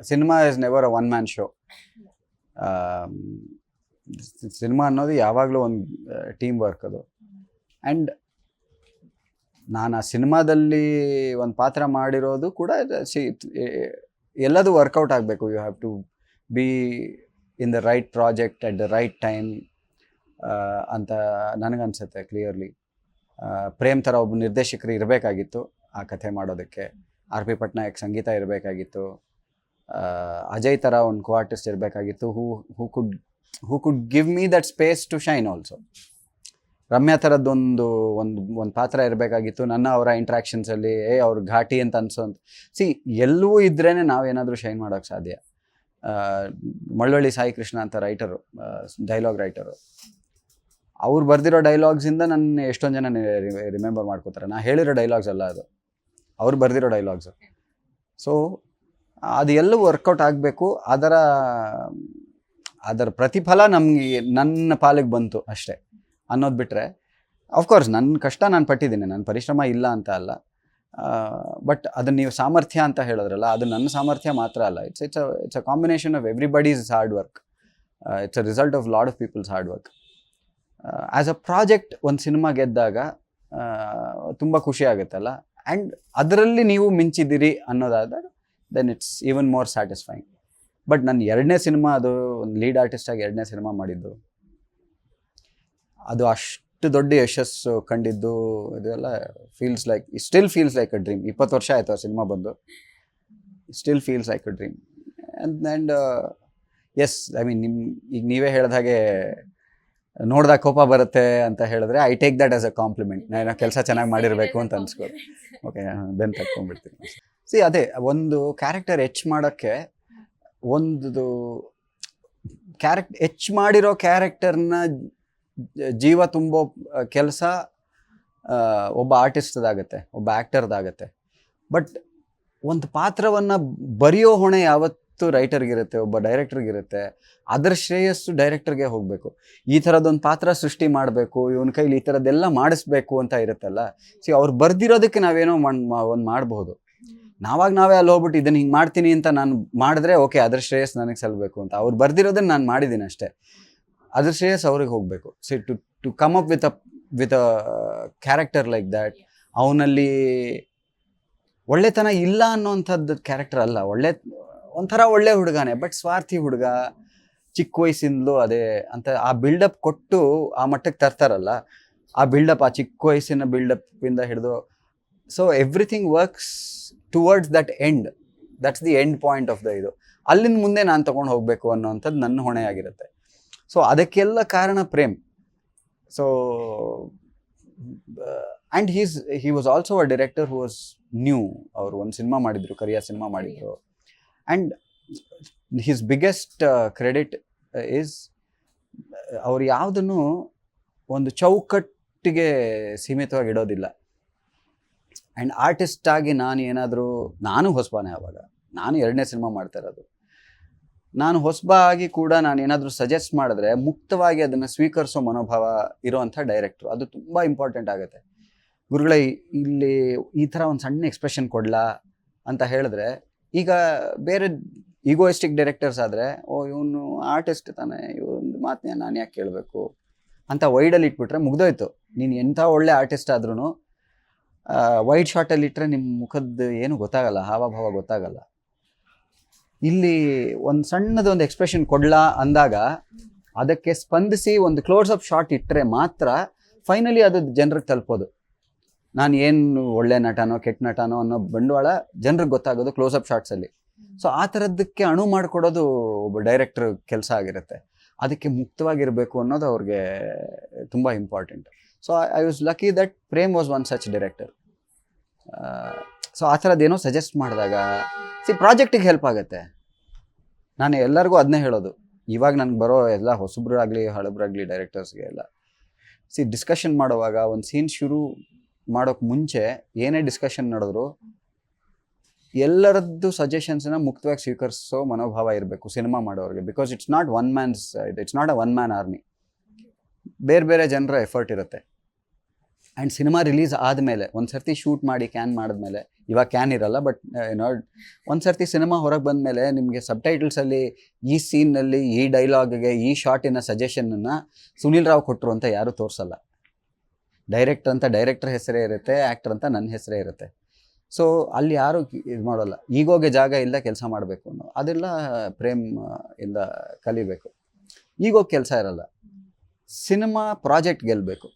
Cinema is never a one man show cinema ಅನ್ನೋದು ಯಾವಾಗಲೂ ಒಂದು ಟೀಮ್ ವರ್ಕ್ ಅದು ಆ್ಯಂಡ್ ನಾನು ಆ ಸಿನಿಮಾದಲ್ಲಿ ಒಂದು ಪಾತ್ರ ಮಾಡಿರೋದು ಕೂಡ ಸಿ ಎಲ್ಲದೂ ವರ್ಕೌಟ್ ಆಗಬೇಕು you have to be in the right project at the right time ಅಂತ ನನಗನ್ಸುತ್ತೆ ಕ್ಲಿಯರ್ಲಿ ಪ್ರೇಮ್ ಥರ ಒಬ್ಬ ನಿರ್ದೇಶಕರು ಇರಬೇಕಾಗಿತ್ತು ಆ ಕಥೆ ಮಾಡೋದಕ್ಕೆ ಆರ್ ಪಿ ಪಟ್ನಾಯಕ್ ಸಂಗೀತ ಇರಬೇಕಾಗಿತ್ತು ಅಜಯ್ ಥರ ಒಂದು ಕೋ ಆರ್ಟಿಸ್ಟ್ ಇರಬೇಕಾಗಿತ್ತು. Who who could who could give me that space to shine also Ramya ಥರದ್ದೊಂದು, ಒಂದು ಒಂದು ಪಾತ್ರ ಇರಬೇಕಾಗಿತ್ತು. ನನ್ನ ಅವರ ಇಂಟ್ರಾಕ್ಷನ್ಸಲ್ಲಿ ಏ, ಅವ್ರ ಘಾಟಿ ಅಂತ ಅನ್ಸೋ ಅಂತ. ಸಿ ಎಲ್ಲವೂ ಇದ್ರೇ ನಾವೇನಾದರೂ ಶೈನ್ ಮಾಡೋಕ್ಕೆ ಸಾಧ್ಯ. ಮಳ್ಳಳ್ಳಿ ಸಾಯಿ ಕೃಷ್ಣ ಅಂತ ರೈಟರು ಡೈಲಾಗ್ ರೈಟರು ಅವ್ರು ಬರೆದಿರೋ ಡೈಲಾಗ್ಸಿಂದ ನನ್ನ ಎಷ್ಟೊಂದು ಜನ ರಿಮೆಂಬರ್ ಮಾಡ್ಕೋತಾರೆ. ನಾ ಹೇಳಿರೋ ಡೈಲಾಗ್ಸ್ ಅಲ್ಲ ಅದು. ಅವ್ರು ಬರೆದಿರೋ ಡೈಲಾಗ್ಸು ಸೊ ಅದು ಎಲ್ಲೂ ವರ್ಕೌಟ್ ಆಗಬೇಕು. ಅದರ ಅದರ ಪ್ರತಿಫಲ ನಮಗೆ ನನ್ನ ಪಾಲಿಗೆ ಬಂತು ಅಷ್ಟೇ. ಅನ್ನೋದು ಬಿಟ್ಟರೆ ಆಫ್ಕೋರ್ಸ್ ನನ್ನ ಕಷ್ಟ ನಾನು ಪಟ್ಟಿದ್ದೀನಿ. ನನ್ನ ಪರಿಶ್ರಮ ಇಲ್ಲ ಅಂತ ಅಲ್ಲ. ಬಟ್ ಅದನ್ನು ನೀವು ಸಾಮರ್ಥ್ಯ ಅಂತ ಹೇಳಿದ್ರಲ್ಲ, ಅದು ನನ್ನ ಸಾಮರ್ಥ್ಯ ಮಾತ್ರ ಅಲ್ಲ. It's it's it's a combination of everybody's hard work it's a result of lot of people's hard work as a project ಒಂದು ಸಿನಿಮಾ ಗೆದ್ದಾಗ ತುಂಬ ಖುಷಿ ಆಗುತ್ತಲ್ಲ ಆ್ಯಂಡ್ ಅದರಲ್ಲಿ ನೀವು ಮಿಂಚಿದ್ದೀರಿ ಅನ್ನೋದಾದಾಗ then it's even more satisfying but ನನ್ನ ಎರಡನೇ ಸಿನಿಮಾ ಅದು ಒಂದು ಲೀಡ್ ಆರ್ಟಿಸ್ಟಾಗಿ ಎರಡನೇ ಸಿನಿಮಾ ಮಾಡಿದ್ದು. ಅದು ಅಷ್ಟು ದೊಡ್ಡ ಯಶಸ್ಸು ಕಂಡಿದ್ದು, ಇದೆಲ್ಲ feels like still feels like a dream ಇಪ್ಪತ್ತು ವರ್ಷ ಆಯಿತು ಆ ಸಿನಿಮಾ ಬಂದು. Still feels like a dream and and yes I mean ನಿಮ್ಮ ಈಗ ನೀವೇ ಹೇಳ್ದ ಹಾಗೆ ನೋಡ್ದಾಗ ಕೋಪ ಬರುತ್ತೆ ಅಂತ ಹೇಳಿದ್ರೆ I take that as a compliment ನಾನು ಕೆಲಸ ಚೆನ್ನಾಗಿ ಮಾಡಿರಬೇಕು ಅಂತ ಅನ್ಸ್ಕೊಡು. ಓಕೆ ಬೆನ್ ತಕ್ಕೊಂಡ್ಬಿಡ್ತೀನಿ. ಸಿ ಅದೇ, ಒಂದು ಕ್ಯಾರೆಕ್ಟರ್ ಎಚ್ ಮಾಡೋಕ್ಕೆ ಒಂದು ಕ್ಯಾರೆಕ್ಟ್ ಎಚ್ ಮಾಡಿರೋ ಕ್ಯಾರೆಕ್ಟರ್ನ ಜೀವ ತುಂಬೋ ಕೆಲಸ ಒಬ್ಬ ಆರ್ಟಿಸ್ಟ್ದಾಗತ್ತೆ ಒಬ್ಬ ಆ್ಯಕ್ಟರ್ದಾಗತ್ತೆ ಬಟ್ ಒಂದು ಪಾತ್ರವನ್ನು ಬರೆಯೋ ಹೊಣೆ ಯಾವತ್ತು ರೈಟರ್ಗಿರುತ್ತೆ ಒಬ್ಬ ಡೈರೆಕ್ಟರ್ಗಿರುತ್ತೆ ಅದರ ಶ್ರೇಯಸ್ಸು ಡೈರೆಕ್ಟರ್ಗೆ ಹೋಗಬೇಕು. ಈ ಥರದೊಂದು ಪಾತ್ರ ಸೃಷ್ಟಿ ಮಾಡಬೇಕು, ಇವನ ಕೈಲಿ ಈ ಥರದ್ದೆಲ್ಲ ಮಾಡಿಸ್ಬೇಕು ಅಂತ ಇರುತ್ತಲ್ಲ ಸಿ ಅವ್ರು ಬರ್ದಿರೋದಕ್ಕೆ ನಾವೇನೋ ಒಂದು ಮಾಡಬಹುದು ನಾವಾಗ ನಾವೇ ಅಲ್ಲಿ ಹೋಗ್ಬಿಟ್ಟು ಇದನ್ನ ಹಿಂಗೆ ಮಾಡ್ತೀನಿ ಅಂತ ನಾನು ಮಾಡಿದ್ರೆ ಓಕೆ, ಅದ್ರ ಶ್ರೇಯಸ್ ನನಗೆ ಸಲ್ಲಬೇಕು ಅಂತ. ಅವ್ರು ಬರ್ದಿರೋದನ್ನ ನಾನು ಮಾಡಿದ್ದೀನಿ ಅಷ್ಟೇ. ಅದ್ರ ಶ್ರೇಯಸ್ ಅವ್ರಿಗೆ ಹೋಗಬೇಕು. See to to come up with a with a character like that ಅವನಲ್ಲಿ ಒಳ್ಳೆತನ ಇಲ್ಲ ಅನ್ನೋಂಥದ್ದು ಕ್ಯಾರೆಕ್ಟರ್ ಅಲ್ಲ. ಒಳ್ಳೆ, ಒಂಥರ ಒಳ್ಳೆ ಹುಡುಗನೇ ಬಟ್ ಸ್ವಾರ್ಥಿ ಹುಡುಗ, ಚಿಕ್ಕ ವಯಸ್ಸಿಂದಲೂ ಅದೇ ಅಂತ ಆ ಬಿಲ್ಡಪ್ ಕೊಟ್ಟು ಆ ಮಟ್ಟಕ್ಕೆ ತರ್ತಾರಲ್ಲ. ಆ ಬಿಲ್ಡಪ್ ಆ ಚಿಕ್ಕ ವಯಸ್ಸಿನ ಬಿಲ್ಡಪ್ಪಿಂದ ಹಿಡಿದು so everything works towards that end that's the end point of the ಇದು. ಅಲ್ಲಿಂದ ಮುಂದೆ ನಾನು ತಗೊಂಡು ಹೋಗಬೇಕು ಅನ್ನೋವಂಥದ್ದು ನನ್ನ ಹೊಣೆ ಆಗಿರುತ್ತೆ. ಸೊ ಅದಕ್ಕೆಲ್ಲ ಕಾರಣ Prem. So and he's he was also a director who was new ಅವರು ಒಂದು ಸಿನಿಮಾ ಮಾಡಿದರು, ಕರಿಯಾ ಸಿನಿಮಾ ಮಾಡಿದರು. And his biggest credit is ಅವ್ರು ಯಾವುದನ್ನು ಒಂದು ಚೌಕಟ್ಟಿಗೆ ಸೀಮಿತವಾಗಿ ಇಡೋದಿಲ್ಲ. ಆ್ಯಂಡ್ ಆರ್ಟಿಸ್ಟ್ ಆಗಿ ನಾನು ಏನಾದರೂ, ನಾನು ಹೊಸಬಾನೆ ಆವಾಗ, ನಾನು ಎರಡನೇ ಸಿನಿಮಾ ಮಾಡ್ತಾ ಇರೋದು. ನಾನು ಹೊಸಬ ಆಗಿ ಕೂಡ ನಾನು ಏನಾದರೂ ಸಜೆಸ್ಟ್ ಮಾಡಿದ್ರೆ ಮುಕ್ತವಾಗಿ ಅದನ್ನು ಸ್ವೀಕರಿಸೋ ಮನೋಭಾವ ಇರೋವಂಥ ಡೈರೆಕ್ಟ್ರು ಅದು ತುಂಬ ಇಂಪಾರ್ಟೆಂಟ್ ಆಗುತ್ತೆ. ಗುರುಗಳೇ, ಇಲ್ಲಿ ಈ ಥರ ಒಂದು ಸಣ್ಣ ಎಕ್ಸ್ಪ್ರೆಷನ್ ಕೊಡ್ಲಾ ಅಂತ ಹೇಳಿದ್ರೆ, ಈಗ ಬೇರೆ ಈಗೋಯಿಸ್ಟಿಕ್ ಡೈರೆಕ್ಟರ್ಸ್ ಆದರೆ, ಓ, ಇವನು ಆರ್ಟಿಸ್ಟ್ ತಾನೇ ಇವೊಂದು ಮಾತನ್ನ ನಾನು ಯಾಕೆ ಕೇಳಬೇಕು? ಅಂತ ವೈಡಲ್ಲಿ ಇಟ್ಬಿಟ್ರೆ ಮುಗ್ದೋಯ್ತು. ನೀನು ಎಂಥ ಒಳ್ಳೆ ಆರ್ಟಿಸ್ಟ್ ಆದ್ರೂ ವೈಡ್ ಶಾರ್ಟಲ್ಲಿ ಇಟ್ಟರೆ ನಿಮ್ಮ ಮುಖದ ಏನು ಗೊತ್ತಾಗಲ್ಲ, ಹಾವಭಾವ ಗೊತ್ತಾಗಲ್ಲ. ಇಲ್ಲಿ ಒಂದು ಸಣ್ಣದೊಂದು ಎಕ್ಸ್ಪ್ರೆಷನ್ ಕೊಡ್ಲಾ ಅಂದಾಗ ಅದಕ್ಕೆ ಸ್ಪಂದಿಸಿ ಒಂದು ಕ್ಲೋಸ್ ಅಪ್ ಶಾಟ್ ಇಟ್ಟರೆ ಮಾತ್ರ ಫೈನಲಿ ಅದು ಜನರಿಗೆ ತಲುಪೋದು. ನಾನು ಏನು ಒಳ್ಳೆ ನಟನೋ ಕೆಟ್ಟ ನಟನೋ ಅನ್ನೋ ಬಂಡವಾಳ ಜನರಿಗೆ ಗೊತ್ತಾಗೋದು ಕ್ಲೋಸ್ ಅಪ್ ಶಾಟ್ಸಲ್ಲಿ ಸೊ ಆ ಥರದ್ದಕ್ಕೆ ಅಣು ಮಾಡಿಕೊಡೋದು ಒಬ್ಬ ಡೈರೆಕ್ಟರ್ ಕೆಲಸ ಆಗಿರುತ್ತೆ. ಅದಕ್ಕೆ ಮುಕ್ತವಾಗಿರಬೇಕು ಅನ್ನೋದು ಅವ್ರಿಗೆ ತುಂಬ important so I was lucky that Prem was one such director so ಆ ಥರದ್ದೇನೋ ಸಜೆಸ್ಟ್ ಮಾಡಿದಾಗ ಸಿ ಪ್ರಾಜೆಕ್ಟಿಗೆ ಹೆಲ್ಪ್ ಆಗುತ್ತೆ. ನಾನು ಎಲ್ಲರಿಗೂ ಅದನ್ನೇ ಹೇಳೋದು. ಇವಾಗ ನನಗೆ ಬರೋ ಎಲ್ಲ ಹೊಸಬ್ರಾಗಲಿ, ಹಳಬ್ರಾಗಲಿ ಡೈರೆಕ್ಟರ್ಸ್ಗೆ ಎಲ್ಲ. ಸಿ ಡಿಸ್ಕಷನ್ ಮಾಡುವಾಗ ಒಂದು ಸೀನ್ ಶುರು ಮಾಡೋಕ್ಕೆ ಮುಂಚೆ ಏನೇ ಡಿಸ್ಕಷನ್ ನಡೆದ್ರು ಎಲ್ಲರದ್ದು ಸಜೆಷನ್ಸ್ನ ಮುಕ್ತವಾಗಿ ಸ್ವೀಕರಿಸೋ ಮನೋಭಾವ ಇರಬೇಕು ಸಿನಿಮಾ ಮಾಡೋರಿಗೆ. Because it's not one man's it's not a one man army ಬೇರೆ ಬೇರೆ ಜನರ ಎಫರ್ಟ್ ಇರುತ್ತೆ. ಆ್ಯಂಡ್ ಸಿನಿಮಾ ರಿಲೀಸ್ ಆದಮೇಲೆ ಒಂದು ಸರ್ತಿ ಶೂಟ್ ಮಾಡಿ ಕ್ಯಾನ್ ಮಾಡಿದ್ಮೇಲೆ, ಇವಾಗ ಕ್ಯಾನ್ ಇರಲ್ಲ, ಬಟ್ ಏನೋ ಒಂದು ಸರ್ತಿ ಸಿನಿಮಾ ಹೊರಗೆ ಬಂದಮೇಲೆ ನಿಮಗೆ ಸಬ್ ಟೈಟಲ್ಸಲ್ಲಿ ಈ ಸೀನ್ನಲ್ಲಿ ಈ ಡೈಲಾಗ್ಗೆ ಈ ಶಾರ್ಟಿನ ಸಜೆಷನನ್ನು ಸುನಿಲ್ ರಾವ್ ಕೊಟ್ಟರು ಅಂತ ಯಾರೂ ತೋರಿಸಲ್ಲ. ಡೈರೆಕ್ಟರ್ ಅಂತ ಡೈರೆಕ್ಟರ್ ಹೆಸರೇ ಇರುತ್ತೆ ಆ್ಯಕ್ಟರ್ ಅಂತ ನನ್ನ ಹೆಸರೇ ಇರುತ್ತೆ. ಸೊ ಅಲ್ಲಿ ಯಾರು ಇದು ಮಾಡೋಲ್ಲ. ಈಗೋಗೆ ಜಾಗ ಇಲ್ಲ ಕೆಲಸ ಮಾಡಬೇಕು ಅನ್ನೋ, ಅದೆಲ್ಲ ಪ್ರೇಮ್ ಇಂದ ಕಲಿಬೇಕು. ಈಗೋಗಿ ಕೆಲಸ ಇರಲ್ಲ. ಸಿನಿಮಾ ಪ್ರಾಜೆಕ್ಟ್ ಗೆಲ್ಲಬೇಕು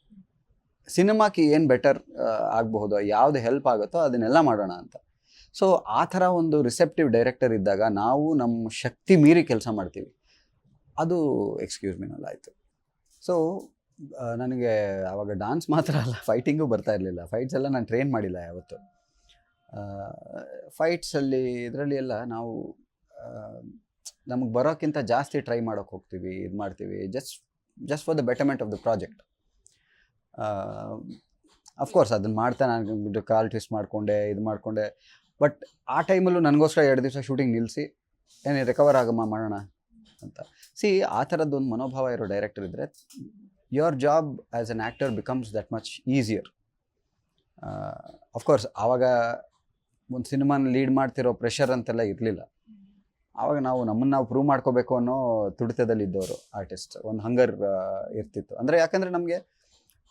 ಸಿನಿಮಾಕ್ಕೆ ಏನು ಬೆಟರ್ ಆಗಬಹುದು, ಯಾವ್ದು ಹೆಲ್ಪ್ ಆಗುತ್ತೋ ಅದನ್ನೆಲ್ಲ ಮಾಡೋಣ ಅಂತ. ಸೊ ಆ ಥರ ಒಂದು ರಿಸೆಪ್ಟಿವ್ ಡೈರೆಕ್ಟರ್ ಇದ್ದಾಗ ನಾವು ನಮ್ಮ ಶಕ್ತಿ ಮೀರಿ ಕೆಲಸ ಮಾಡ್ತೀವಿ. ಅದು ಎಕ್ಸ್ಕ್ಯೂಸ್ ಮೀನಲ್ಲಿ ಆಯಿತು. ಸೊ ನನಗೆ ಆವಾಗ ಡಾನ್ಸ್ ಮಾತ್ರ ಅಲ್ಲ ಫೈಟಿಂಗು ಬರ್ತಾ ಇರಲಿಲ್ಲ. ಫೈಟ್ಸ್ ಎಲ್ಲ ನಾನು ಟ್ರೈನ್ ಮಾಡಿಲ್ಲ ಯಾವತ್ತು. ಫೈಟ್ಸಲ್ಲಿ ಇದರಲ್ಲಿ ಎಲ್ಲ ನಾವು ನಮಗೆ ಬರೋಕ್ಕಿಂತ ಜಾಸ್ತಿ ಟ್ರೈ ಮಾಡೋಕ್ಕೆ ಹೋಗ್ತೀವಿ, ಇದು ಮಾಡ್ತೀವಿ just just for the betterment of the project of course ಅದನ್ನು ಮಾಡ್ತಾ ನಾನು ಕಾಲ್ ಟ್ವಿಸ್ಟ್ ಮಾಡಿಕೊಂಡೆ, ಇದು ಮಾಡಿಕೊಂಡೆ. ಬಟ್ ಆ ಟೈಮಲ್ಲೂ ನನಗೋಸ್ಕರ ಎರಡು ದಿವಸ ಶೂಟಿಂಗ್ ನಿಲ್ಲಿಸಿ ಏನೇ ರಿಕವರ್ ಆಗಮ್ಮ ಮಾಡೋಣ ಅಂತ. ಸಿ ಆ ಥರದ್ದೊಂದು ಮನೋಭಾವ ಇರೋ ಡೈರೆಕ್ಟರ್ ಇದ್ದರೆ your job as an actor becomes that much easier of course ಆವಾಗ ಒಂದು ಸಿನಿಮಾನ ಲೀಡ್ ಮಾಡ್ತಿರೋ ಪ್ರೆಷರ್ ಅಂತೆಲ್ಲ ಇರಲಿಲ್ಲ. ಆವಾಗ ನಾವು ನಮ್ಮನ್ನು ನಾವು ಪ್ರೂವ್ ಮಾಡ್ಕೋಬೇಕು ಅನ್ನೋ ತುಡಿತದಲ್ಲಿದ್ದವರು ಆರ್ಟಿಸ್ಟ್ ಒಂದು ಹಂಗರ್ ಇರ್ತಿತ್ತು. ಅಂದರೆ ಯಾಕಂದರೆ ನಮಗೆ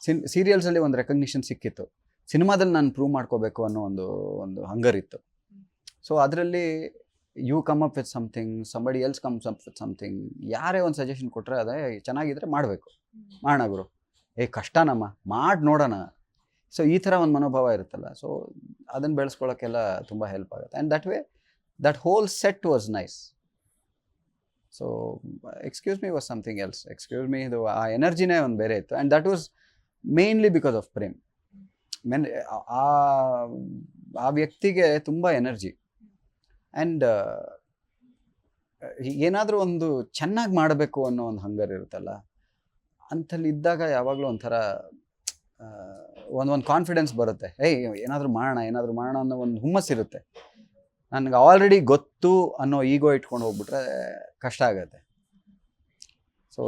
ಸಿನ್ ಸೀರಿಯಲ್ಸಲ್ಲಿ ಒಂದು ರೆಕಗ್ನಿಷನ್ ಸಿಕ್ಕಿತ್ತು. ಸಿನಿಮಾದಲ್ಲಿ ನಾನು ಪ್ರೂವ್ ಮಾಡ್ಕೋಬೇಕು ಅನ್ನೋ ಒಂದು ಒಂದು ಹಂಗರ್ ಇತ್ತು. ಸೊ ಅದರಲ್ಲಿ you come up with something somebody else comes up with something ಯಾರೇ ಒಂದು ಸಜೆಷನ್ ಕೊಟ್ಟರೆ ಅದೇ ಚೆನ್ನಾಗಿದ್ರೆ ಮಾಡಬೇಕು. ಮಾಡೋಣ ಗುರು. ಏ ಕಷ್ಟನಮ್ಮ ಮಾಡಿ ನೋಡೋಣ. ಸೊ ಈ ಥರ ಒಂದು ಮನೋಭಾವ ಇರುತ್ತಲ್ಲ ಸೊ ಅದನ್ನು ಬೆಳೆಸ್ಕೊಳ್ಳೋಕ್ಕೆಲ್ಲ ತುಂಬ ಹೆಲ್ಪ್ ಆಗುತ್ತೆ. And that way that whole set was nice so excuse me was something else excuse me ಇದು ಆ ಎನರ್ಜಿನೇ ಒಂದು ಬೇರೆ ಇತ್ತು. And that was mainly because of Prem men ಆ ಆ ವ್ಯಕ್ತಿಗೆ ತುಂಬ ಎನರ್ಜಿ ಆ್ಯಂಡ್ ಏನಾದರೂ ಒಂದು ಚೆನ್ನಾಗಿ ಮಾಡಬೇಕು ಅನ್ನೋ ಒಂದು ಹಂಗರ್ ಇರುತ್ತಲ್ಲ, ಅಂಥಲ್ಲಿ ಇದ್ದಾಗ ಯಾವಾಗಲೂ ಒಂಥರ ಒಂದು ಒಂದು ಕಾನ್ಫಿಡೆನ್ಸ್ ಬರುತ್ತೆ. ಏಯ್, ಏನಾದರೂ ಮಾಡೋಣ ಏನಾದರೂ ಮಾಡೋಣ ಅನ್ನೋ ಒಂದು ಹುಮ್ಮಸ್ಸಿರುತ್ತೆ ನನಗೆ ಆಲ್ರೆಡಿ ಗೊತ್ತು ಅನ್ನೋ ಈಗೋ ಇಟ್ಕೊಂಡು ಹೋಗ್ಬಿಟ್ರೆ ಕಷ್ಟ ಆಗುತ್ತೆ. So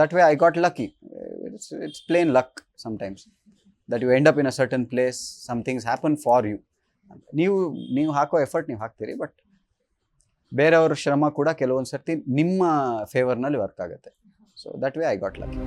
that way I got lucky it's it's plain luck sometimes that you end up in a certain place somethings happen for you ನೀವು ನೀವು ಹಾಕೋ ಎಫರ್ಟ್ ನೀವು ಹಾಕ್ತೀರಿ ಬಟ್ ಬೇರೆಯವ್ರ ಶ್ರಮ ಕೂಡ ಕೆಲವೊಂದು ಸರ್ತಿ ನಿಮ್ಮ ಫೇವರ್ನಲ್ಲಿ ವರ್ಕ್ ಆಗುತ್ತೆ. So that way I got lucky